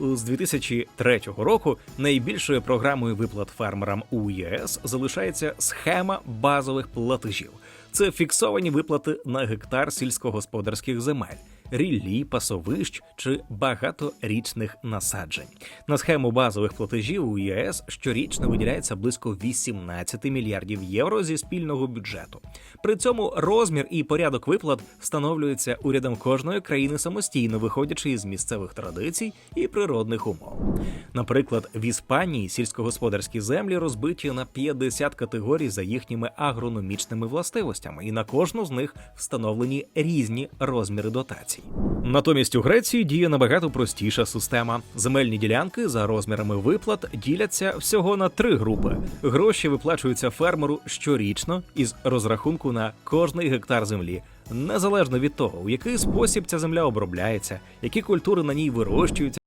З 2003 року найбільшою програмою виплат фермерам у ЄС залишається схема базових платежів. Це фіксовані виплати на гектар сільськогосподарських земель, ріллі, пасовищ чи багаторічних насаджень. На схему базових платежів у ЄС щорічно виділяється близько 18 мільярдів євро зі спільного бюджету. При цьому розмір і порядок виплат встановлюється урядом кожної країни самостійно, виходячи із місцевих традицій і природних умов. Наприклад, в Іспанії сільськогосподарські землі розбиті на 50 категорій за їхніми агрономічними властивостями, і на кожну з них встановлені різні розміри дотацій. Натомість у Греції діє набагато простіша система. Земельні ділянки за розмірами виплат діляться всього на три групи. Гроші виплачуються фермеру щорічно із розрахунку на кожний гектар землі. Незалежно від того, у який спосіб ця земля обробляється, які культури на ній вирощуються.